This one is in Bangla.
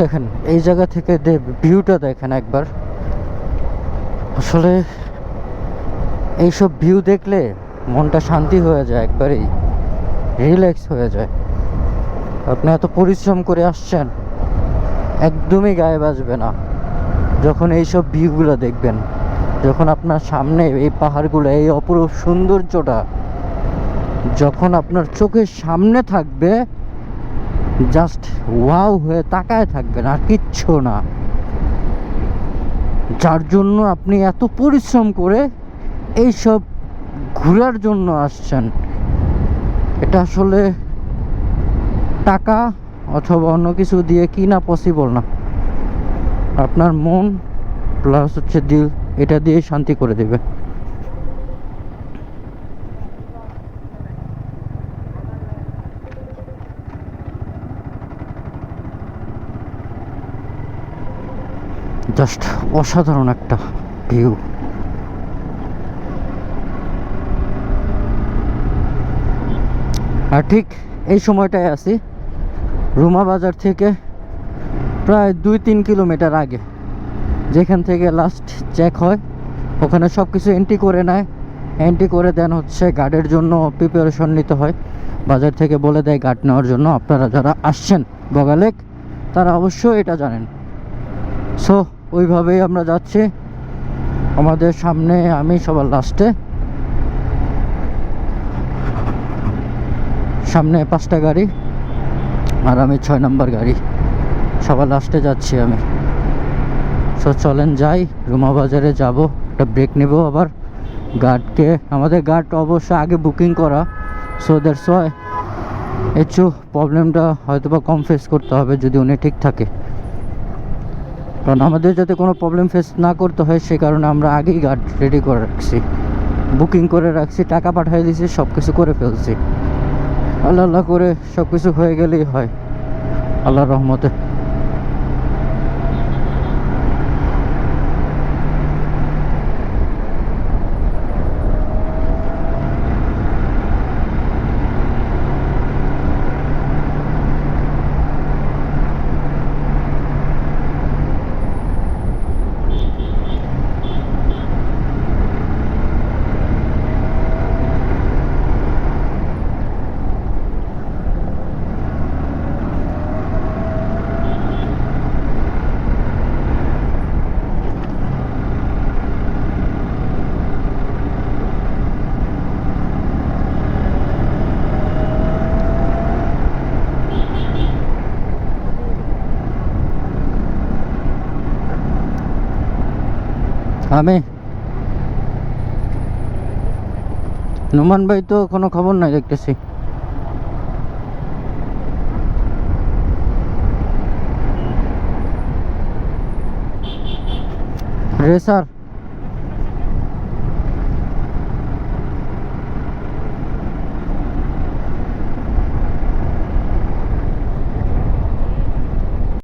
দেখেন, এই জায়গা থেকে ভিউটা দেখেন একবার, আসলে এইসব ভিউ দেখলে মনটা শান্তি হয়ে যায় একবারেই রিল্যাক্স হয়ে যায়। আপনি এত পরিশ্রম করে আসছেন, একদমই গায়ে বাজবে না। যখন এইসব ভিউগুলো দেখবেন, যখন আপনার সামনে এই পাহাড়গুলো, এই অপরূপ সৌন্দর্যটা, যখন আপনার চোখের সামনে থাকবে জাস্ট ওয়াও হয়ে তাকায় থাকবেন, আর কিচ্ছু না। যার জন্য আপনি এত পরিশ্রম করে এইসব ঘোরার জন্য আসছেন, এটা আসলে টাকা অথবা অন্য কিছু দিয়ে কিনা পসিবল না। আপনার মন প্লাস হচ্ছে দিল, এটা দিয়ে শান্তি করে দেবে। জাস্ট অসাধারণ একটা ভিউ। আর ঠিক এই সময়টায় আছি, রুমা বাজার থেকে প্রায় দুই তিন কিলোমিটার আগে, যেখান থেকে লাস্ট চেক হয়। ওখানে সব কিছু এন্ট্রি করে নেয়। এন্ট্রি করে দেন হচ্ছে গার্ডের জন্য প্রিপারেশন নিতে হয়। বাজার থেকে বলে দেয় গার্ড নেওয়ার জন্য। আপনারা যারা আসছেন বগালেক, তারা অবশ্যই এটা জানেন। সো ওইভাবেই আমরা যাচ্ছি। আমাদের সামনে আমি সবার লাস্টে সামনে পাঁচটা গাড়ি আর আমি ছয় নম্বর গাড়ি। সবার লাস্টে যাচ্ছি আমি। সো চলেন যাই। রুমা বাজারে যাব। একটা ব্রেক নেব আবার। গার্ডকে আমাদের গার্ড অবশ্য আগে বুকিং করা। সো দ্যাটস ওয়াই একটু প্রবলেমটা হয়তো বা কম ফেস করতে হবে যদি উনি ঠিক থাকে। কারণ আমাদের যাতে কোনো প্রবলেম ফেস না করতে হয়, সে কারণে আমরা আগেই গাড়ি রেডি করে রাখছি। বুকিং করে রাখছি, টাকা পাঠিয়ে দিয়েছি সব কিছু করে ফেলছি। আল্লাহ আল্লাহ করে সব কিছু হয়ে গেলেই হয়। আল্লাহর রহমতে। আমি? নুমান ভাই তো কোনো খবর নাই দেখতেছি। রেসার